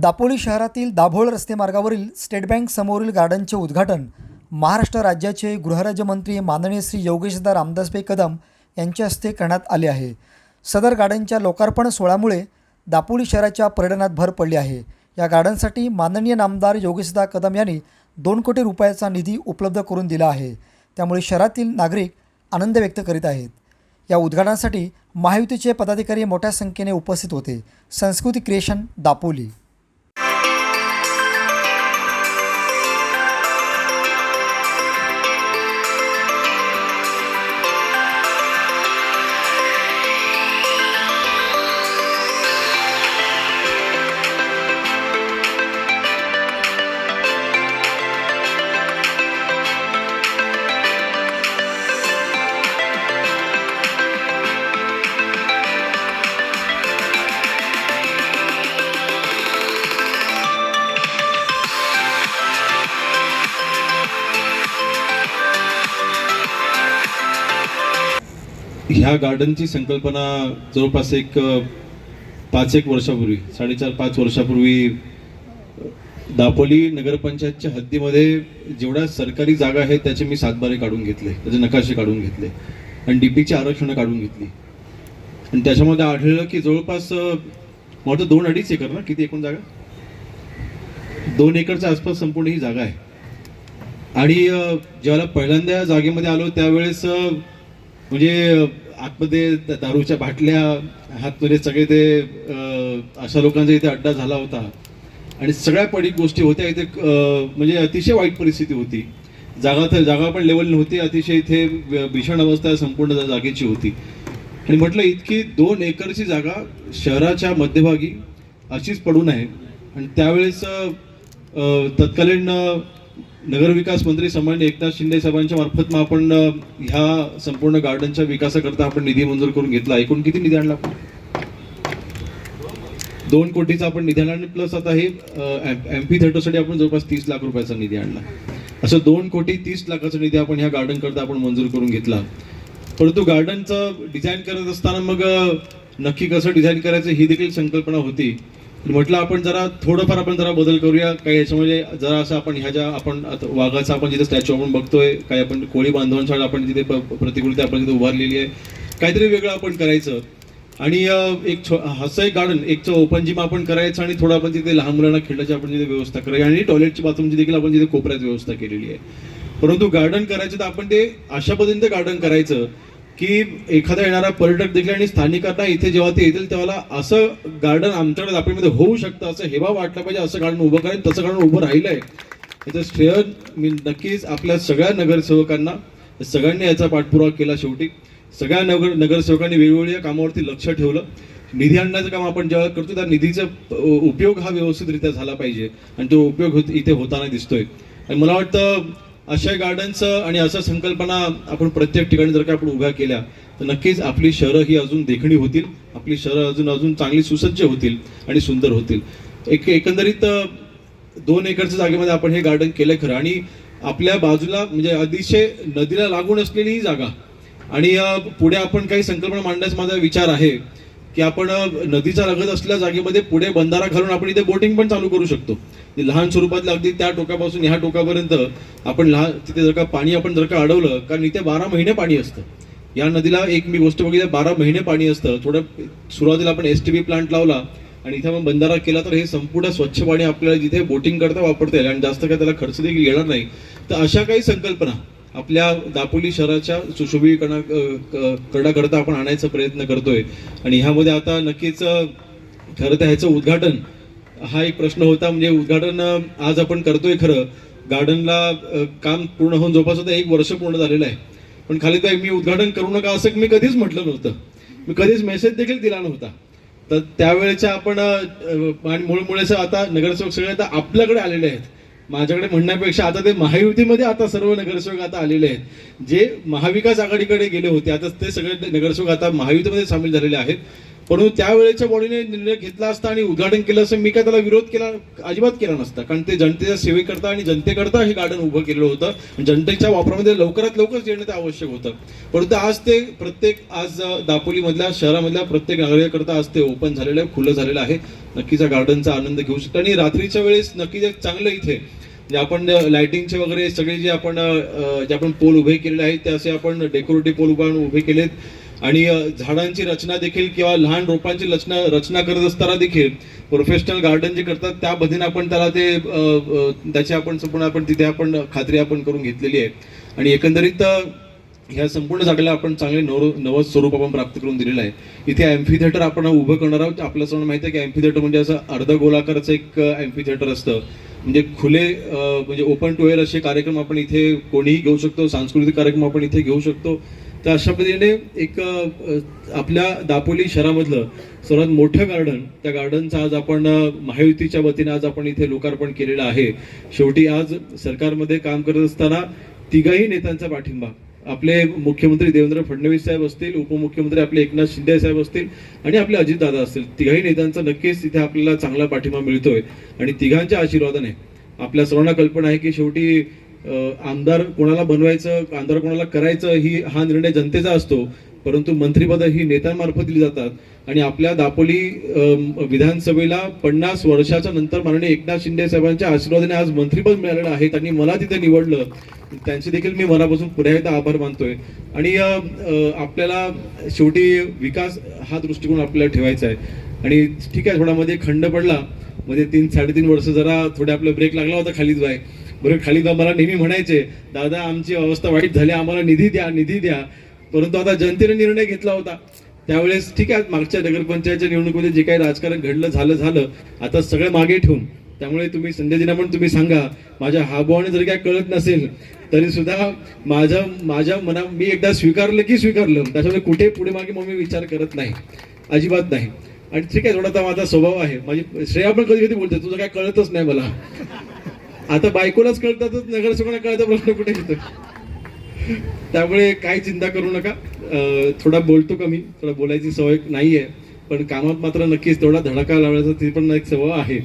दापोली शहरातील दाभोळ रस्ते मार्गावरील स्टेट बँक समोरील गार्डनचे उद्घाटन महाराष्ट्र राज्याचे गृहराज्यमंत्री माननीय श्री योगेशदा रामदासभाई कदम यांच्या हस्ते करण्यात आले आहे. सदर गार्डनच्या लोकार्पण सोहळ्यामुळे दापोली शहराच्या पर्यटनात भर पडली आहे. या गार्डनसाठी माननीय नामदार योगेशदा कदम यांनी दोन कोटी रुपयाचा निधी उपलब्ध करून दिला आहे. त्यामुळे शहरातील नागरिक आनंद व्यक्त करीत आहेत. या उद्घाटनासाठी महायुतीचे पदाधिकारी मोठ्या संख्येने उपस्थित होते. संस्कृती क्रिएशन दापोली. ह्या गार्डनची संकल्पना जवळपास एक पाच एक वर्षापूर्वी साडेचार पाच वर्षापूर्वी दापोली नगरपंचायतच्या हद्दीमध्ये जेवढ्या सरकारी जागा आहेत त्याचे मी सातबारे काढून घेतले त्याचे नकाशे काढून घेतले आणि डी पीची आरक्षणं काढून घेतली. आणि त्याच्यामध्ये आढळलं की जवळपास मला दोन अडीच एकर ना किती एकूण जागा? दोन एकरच्या आसपास संपूर्ण ही जागा आहे. आणि ज्यावेळेला पहिल्यांदा या जागेमध्ये आलो त्यावेळेस म्हणजे आतमध्ये दारूच्या बाटल्या हातमध्ये सगळे ते अशा लोकांचा इथे अड्डा झाला होता. आणि सगळ्या पडीक गोष्टी होत्या इथे म्हणजे अतिशय वाईट परिस्थिती होती. जागा तर जागा पण लेवल नव्हती अतिशय इथे भीषण अवस्था संपूर्ण जागेची होती. आणि म्हटलं इतकी दोन एकरची जागा शहराच्या मध्यभागी अशीच पडून आहे आणि त्यावेळेस तत्कालीन नगरविकास मंत्री सन्मान्य एकनाथ शिंदे साहेबांच्या मार्फत मग आपण ह्या संपूर्ण गार्डनच्या विकासाकरता आपण निधी मंजूर करून घेतला. एकूण किती निधी आणला आपण? दोन कोटीचा आपण निधी आणला आणि प्लस आता हे एम्पी थिएटरसाठी आपण जवळपास तीस लाख रुपयाचा निधी आणला. असं दोन कोटी तीस लाखाचा निधी आपण ह्या गार्डन करता आपण मंजूर करून घेतला. परंतु गार्डनचं डिझाईन करत असताना मग नक्की कसं डिझाईन करायचं ही देखील संकल्पना होती. म्हटलं आपण जरा थोडंफार आपण जरा बदल करूया. काही याच्यामध्ये जरा असं आपण ह्या ज्या आपण वाघाचा आपण जिथे स्टॅच्यू आपण बघतोय काही आपण कोळी बांधवांसाठी आपण तिथे प्रतिकृती आपण तिथे उभारलेली आहे काहीतरी वेगळं आपण करायचं. आणि एक छो- असं एक गार्डन एक ओपन जिम आपण करायचं आणि थोडं आपण तिथे लहान मुलांना खेळण्याची आपण तिथे व्यवस्था करायची. आणि टॉयलेटची बाथरूमची देखील आपण तिथे कोपऱ्यात व्यवस्था केलेली आहे. परंतु गार्डन करायचं तर आपण ते अशा पद्धतीने गार्डन करायचं की एखादा येणारा पर्यटक देखील आणि स्थानिकांना इथे जेव्हा ते येतील तेव्हा असं गार्डन आमच्याकडे आपल्यामध्ये होऊ शकतं असं हेवा वाटलं पाहिजे असं गार्डन उभं करेन तसं गार्डन उभं राहिलं आहे याचं श्रेय मी नक्कीच आपल्या सगळ्या नगरसेवकांना सगळ्यांनी याचा पाठपुरावा केला शेवटी. सगळ्या नगर नगरसेवकांनी वेगवेगळ्या कामावरती लक्ष ठेवलं. निधी आणण्याचं काम आपण जेव्हा करतो त्या निधीचा उपयोग हा व्यवस्थितरित्या झाला पाहिजे. आणि तो उपयोग होत- इथे होताना दिसतोय. आणि मला वाटतं अशा गार्डनचं आणि अशा संकल्पना आपण प्रत्येक ठिकाणी जर का आपण उभ्या केल्या तर नक्कीच आपली शहरं ही अजून देखणी होतील आपली शहरं अजून अजून चांगली सुसज्ज होतील आणि सुंदर होतील. एक एकंदरीत दोन एकरच्या जागेमध्ये आपण हे गार्डन केलं खरं आणि आपल्या बाजूला म्हणजे अतिशय नदीला लागून असलेली ही जागा. आणि पुढे आपण काही संकल्पना मांडण्याचा माझा विचार आहे की आपण नदीचा लगत असलेल्या जागेमध्ये पुढे बंधारा घालून आपण इथे बोटिंग पण चालू करू शकतो. लहान स्वरूपातलं अगदी त्या टोकापासून ह्या टोकापर्यंत आपण लहान तिथे जर का पाणी आपण जर का अडवलं कारण इथे बारा महिने पाणी असतं. या नदीला एक मी गोष्ट बघितली बारा महिने पाणी असतं. थोडं सुरुवातीला आपण एस टी बी प्लांट लावला आणि इथे मग बंधारा केला तर हे संपूर्ण स्वच्छ पाणी आपल्याला जिथे बोटिंग करता वापरता येईल आणि जास्त काय त्याला खर्च देखील येणार नाही. तर अशा काही संकल्पना आपल्या दापोली शहराच्या सुशोभीकरणा करण्याकरता आपण आणायचा प्रयत्न करतोय. आणि ह्यामध्ये आता नक्कीच खरं तर ह्याचं उद्घाटन हा एक प्रश्न होता. म्हणजे उद्घाटन आज आपण करतोय खरं. गार्डनला काम पूर्ण होऊन जवळपास आता एक वर्ष पूर्ण झालेलं आहे. पण खाली तर मी उद्घाटन करू नका असं मी कधीच म्हटलं नव्हतं. मी कधीच मेसेज देखील दिला नव्हता. तर त्यावेळेच्या आपण आणि मुळमुळेच आता नगरसेवक सगळे आता आपल्याकडे आलेले आहेत. माझ्याकडे म्हणण्यापेक्षा आता ते महायुतीमध्ये आता सर्व नगरसेवक आता आलेले आहेत. जे महाविकास आघाडीकडे गेले होते आता ते सगळे नगरसेवक आता महायुतीमध्ये सामील झालेले आहेत. परंतु त्यावेळेच्या बॉडीने निर्णय घेतला असता आणि उद्घाटन केलं असं मी काय त्याला विरोध केला अजिबात केला नसता. कारण ते जनतेच्या सेवेकरता आणि जनतेकरता हे गार्डन उभं केलेलं होतं. जनतेच्या वापरामध्ये लवकरात लवकर येणं ते आवश्यक होतं. परंतु आज ते प्रत्येक आज दापोलीमधल्या शहरामधल्या प्रत्येक नागरिकाकरता आज ते ओपन झालेलं आहे खुलं झालेलं आहे. नक्कीच गार्डनचा आनंद घेऊ शकतो. आणि रात्रीच्या वेळेस नक्कीच एक चांगलं इथे आपण लाइटिंगचे वगैरे सगळे जे आपण जे आपण पोल उभे केलेले आहेत ते असे आपण डेकोरेटिव्ह पोल उभा उभे केलेत. आणि झाडांची रचना देखील किंवा लहान रोपांची रचना रचना करत असताना देखील प्रोफेशनल गार्डन जे करतात त्या पद्धतीने आपण त्याला ते त्याची आपण संपूर्ण आपण तिथे आपण खात्री आपण करून घेतलेली आहे. आणि एकंदरीत ह्या संपूर्ण जागेला आपण चांगले नव नवं स्वरूप आपण प्राप्त करून दिलेलं आहे. इथे अँफी थिएटर आपण उभं करणार आहोत. आपल्या सर्वांना माहिती आहे की अँफी थिएटर म्हणजे असं अर्ध गोलाकारचं एक अँफी थिएटर असतं. म्हणजे खुले म्हणजे ओपन टू एअर असे कार्यक्रम आपण इथे कोणीही घेऊ शकतो सांस्कृतिक कार्यक्रम आपण इथे घेऊ शकतो. तर अशा पद्धतीने एक आपल्या दापोली शहरामधलं सर्वात मोठं गार्डन त्या गार्डनचं आज आपण महायुतीच्या वतीने आज आपण इथे लोकार्पण केलेलं आहे. शेवटी आज सरकारमध्ये काम करत असताना तिघाही नेत्यांचा पाठिंबा. आपले मुख्यमंत्री देवेंद्र फडणवीस साहेब असतील उपमुख्यमंत्री आपले एकनाथ शिंदे साहेब असतील आणि आपले अजितदादा असतील. तिघाही नेत्यांचा नक्कीच तिथे आपल्याला चांगला पाठिंबा मिळतोय. आणि तिघांच्या आशीर्वादाने आपल्या सर्वांना कल्पना आहे की शेवटी आमदार कोणाला बनवायचं आमदार कोणाला करायचं ही हा निर्णय जनतेचा असतो. परंतु मंत्रीपद ही नेत्यांमार्फत दिली जातात. आणि आपल्या दापोली विधानसभेला पन्नास वर्षाच्या नंतर माननीय एकनाथ शिंदे साहेबांच्या आशीर्वादाने आज मंत्रीपद मिळालेलं आहे. त्यांनी मला तिथे निवडलं. त्यांचे देखील मी मनापासून पुन्हा एकदा आभार मानतोय. आणि आपल्याला शेवटी विकास हा दृष्टिकोन आपल्याला ठेवायचा आहे. आणि ठीक आहे थोडा मध्ये खंड पडला. म्हणजे तीन साडेतीन वर्ष जरा थोडे आपला ब्रेक लागला होता खालीद बाय बरं खालीद मला नेहमी म्हणायचे दादा आमची अवस्था वाईट झाली आम्हाला निधी द्या निधी द्या. परंतु आता जनतेने निर्णय घेतला होता. त्यावेळेस ठीक आहे मागच्या नगरपंचायतच्या निवडणुकीमध्ये जे काही राजकारण घडलं झालं झालं आता सगळं मागे ठेवून. त्यामुळे तुम्ही संध्याजीना पण तुम्ही सांगा माझ्या हाबवाने जरी काय कळत नसेल तरी सुद्धा माझ्या माझ्या मना मी एकदा स्वीकारलं की स्वीकारलं त्याच्यामुळे कुठे पुढे मागे मग मी विचार करत नाही. अजिबात नाही. आणि ठीक आहे थोडा आता माझा स्वभाव आहे. माझी श्रेया पण कधी कधी बोलते तुझं काय कळतच नाही मला. आता बायकोलाच कळतातच नगरसेवकांना कळायचा प्रश्न कुठे येतो? त्यामुळे काही चिंता करू नका. थोडा बोलतो कमी थोडा बोलायची सवय नाही आहे पण कामात मात्र नक्कीच तेवढा धडका लावण्याचा ती पण एक सवय आहे.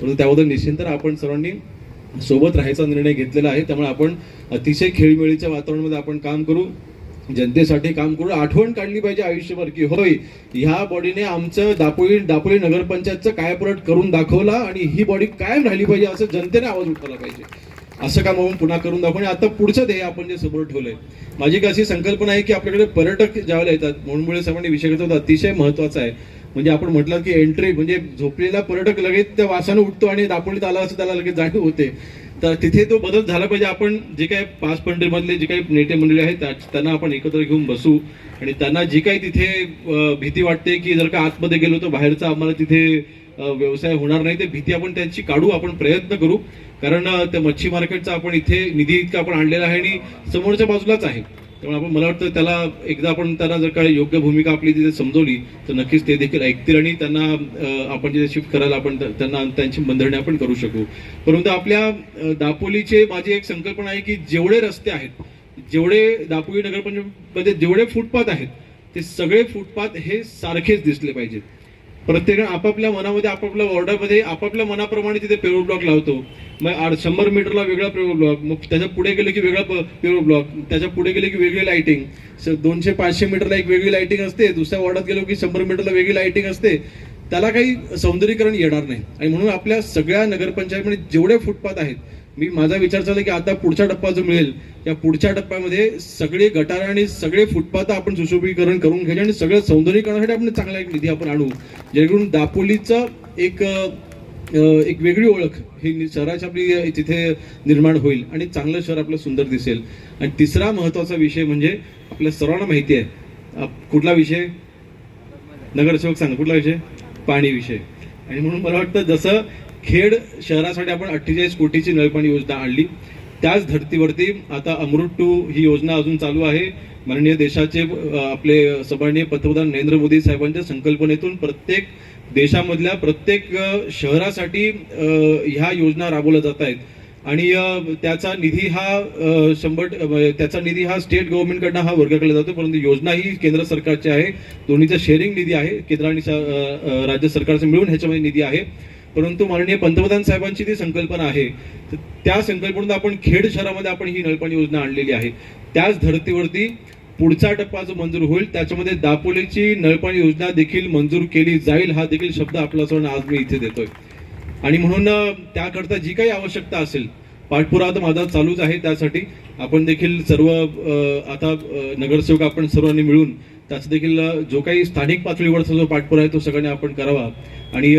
म्हणून त्याबद्दल निश्चिंत आपण सर्वांनी सोबत राहायचा निर्णय घेतलेला आहे. त्यामुळे आपण अतिशय खेळीमेळीच्या वातावरणामध्ये आपण काम करू. जनतेसाठी काम करू. आठवण काढली पाहिजे आयुष्यभर की होय ह्या बॉडीने आमचं दापोली दापोली नगरपंचायतचं कायापलट करून दाखवला आणि ही बॉडी कायम राहिली पाहिजे असं जनतेने आवाज उठवला पाहिजे. असं काम आपण पुन्हा करून दाखवू. आणि आता पुढचं ध्येय आपण जे समोर ठेवलंय माझी एक अशी संकल्पना आहे की आपल्याकडे पर्यटक ज्यावेळेला येतात म्हणून साहेबांनी विषय घेतो अतिशय महत्त्वाचा आहे. म्हणजे आपण म्हटलं की एंट्री म्हणजे झोपलेला पर्यटक लगेच त्या वासानं उठतो आणि दापोलीत आला असं त्याला लगेच जाणीव होते. तर तिथे तो बदल झाला पाहिजे. आपण जे काही पाच पंढरीमधले जे काही नेते मंडळी आहेत त्यांना आपण एकत्र घेऊन बसू. आणि त्यांना जी काही तिथे भीती वाटते की जर का आतमध्ये गेलो तर बाहेरचा आम्हाला तिथे व्यवसाय होणार नाही ते भीती आपण त्यांची काढू आपण प्रयत्न करू. कारण त्या मच्छी मार्केटचा आपण इथे निधी इतका आपण आणलेला आहे आणि समोरच्या बाजूलाच आहे. त्यामुळे आपण मला वाटतं त्याला एकदा आपण त्यांना जर काही योग्य भूमिका आपली तिथे समजवली तर नक्कीच ते देखील ऐकतील आणि त्यांना आपण जिथे शिफ्ट करायला आपण त्यांना त्यांची बंधरणे आपण करू शकू. परंतु आपल्या दापोलीचे माझी एक संकल्पना आहे की जेवढे रस्ते आहेत जेवढे दापोली नगरपंचायतमध्ये म्हणजे जेवढे फुटपाथ आहेत ते सगळे फुटपाथ हे सारखेच दिसले पाहिजेत. प्रत्येक आपापल्या मनामध्ये आपापल्या वॉर्डामध्ये आपापल्या मनाप्रमाणे तिथे पेरो ब्लॉक लावतो. मग शंभर मीटरला वेगळा पेरो ब्लॉक मग त्याच्या पुढे गेलं की वेगळा पेरो ब्लॉक त्याच्या पुढे गेले की वेगळी लाइटिंग दोनशे पाचशे मीटरला एक वेगळी लाइटिंग असते दुसऱ्या वॉर्डात गेलो की शंभर मीटरला वेगळी लाइटिंग असते. त्याला काही सौंदर्यीकरण येणार नाही. आणि म्हणून आपल्या सगळ्या नगरपंचायतमध्ये जेवढे फुटपाथ आहेत मी माझा विचार चालला की आता पुढचा टप्पा जो मिळेल या पुढच्या टप्प्यामध्ये सगळे गटार आणि सगळे फुटपाथ आपण सुशोभीकरण करून घ्यायचे आणि सगळं सौंदर्यीकरणासाठी आपण चांगला एक निधी आपण आणू. जेणेकरून दापोलीचं एक एक वेगळी ओळख ही शहराची आपली तिथे निर्माण होईल आणि चांगलं शहर आपलं सुंदर दिसेल. आणि तिसरा महत्त्वाचा विषय म्हणजे आपल्या सर्वांना माहिती आहे कुठला विषय? नगरसेवक सांग कुठला विषय? पाणी विषय. आणि म्हणून मला वाटतं जसं खेड शहरासाठी आपण अठ्ठेचाळीस कोटीची नळपाणी योजना आणली. त्याच धर्तीवरती आता अमृत टू ही योजना अजून चालू आहे. माननीय देशाचे आपले सन्माननीय पंतप्रधान नरेंद्र मोदी साहेबांच्या संकल्पनेतून प्रत्येक देशामधल्या प्रत्येक शहरासाठी ह्या योजना राबवल्या जात आहेत. आणि त्याचा निधी हा शंभर त्याचा निधी हा स्टेट गव्हर्नमेंटकडनं हा वर्ग केला जातो. परंतु योजना ही केंद्र सरकारची आहे. दोन्हीचा शेअरिंग निधी आहे. केंद्र आणि राज्य सरकारचे मिळून ह्याच्यामध्ये निधी आहे. परंतु माननीय पंतप्रधान साहेबांची जी संकल्पना आहे तर त्या संकल्पनेतून आपण खेड शहरामध्ये आपण ही नळपाणी योजना आणलेली आहे. त्याच धर्तीवरती पुढचा टप्पा जो मंजूर होईल त्याच्यामध्ये दापोलीची नळपाणी योजना देखील मंजूर केली जाईल हा देखील शब्द आपला सण आज मी इथे देतोय. आणि म्हणून त्याकरता जी काही आवश्यकता असेल पाठपुरावा तर माझा चालूच आहे त्यासाठी. आपण देखील सर्व आता नगरसेवक आपण सर्वांनी मिळून त्याचं देखील जो काही स्थानिक पातळीवरचा जो पाठपुरा आहे तो सगळ्यांनी आपण करावा. आणि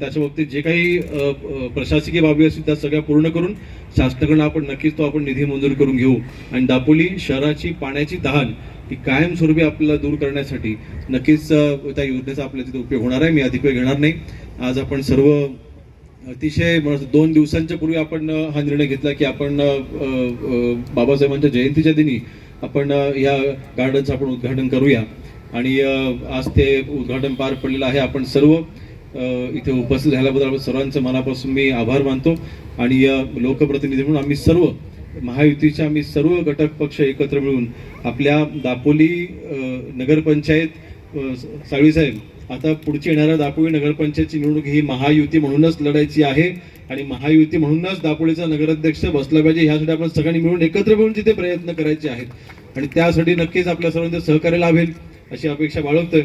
त्याच्या बाबतीत जे काही प्रशासकीय बाबी असतील त्या सगळ्या पूर्ण करून शासनाकडून आपण नक्कीच तो आपण निधी मंजूर करून घेऊ. आणि दापोली शहराची पाण्याची तहान ही कायमस्वरूपी आपल्याला दूर करण्यासाठी नक्कीच त्या योजनेचा आपल्या तिथे उपयोग होणार आहे. मी अधिक वेळ घेणार नाही. आज आपण सर्व अतिशय म्हणजे दोन दिवसांच्या पूर्वी आपण हा निर्णय घेतला की आपण बाबासाहेबांच्या जयंतीच्या दिनी आपण या गार्डनचं आपण उद्घाटन करूया. आणि आज ते उद्घाटन पार पडलेलं आहे. आपण सर्व इथे उपस्थित झाल्याबद्दल आपण सर्वांचं मनापासून मी आभार मानतो. आणि लोकप्रतिनिधी म्हणून आम्ही सर्व महायुतीचे आम्ही सर्व घटक पक्ष एकत्र मिळून आपल्या दापोली नगरपंचायत अ, साळवी साहेब आता पुढची येणाऱ्या दापोली नगरपंचायतची निवडणूक ही महायुती म्हणूनच लढायची आहे. आणि महायुती म्हणूनच दापोळीचा नगराध्यक्ष बसला पाहिजे. ह्यासाठी आपण सगळ्यांनी मिळून एकत्र मिळून तिथे प्रयत्न करायचे आहेत. आणि त्यासाठी नक्कीच आपल्या सर्वांचं सहकार्य लाभेल अशी अपेक्षा बाळगतोय.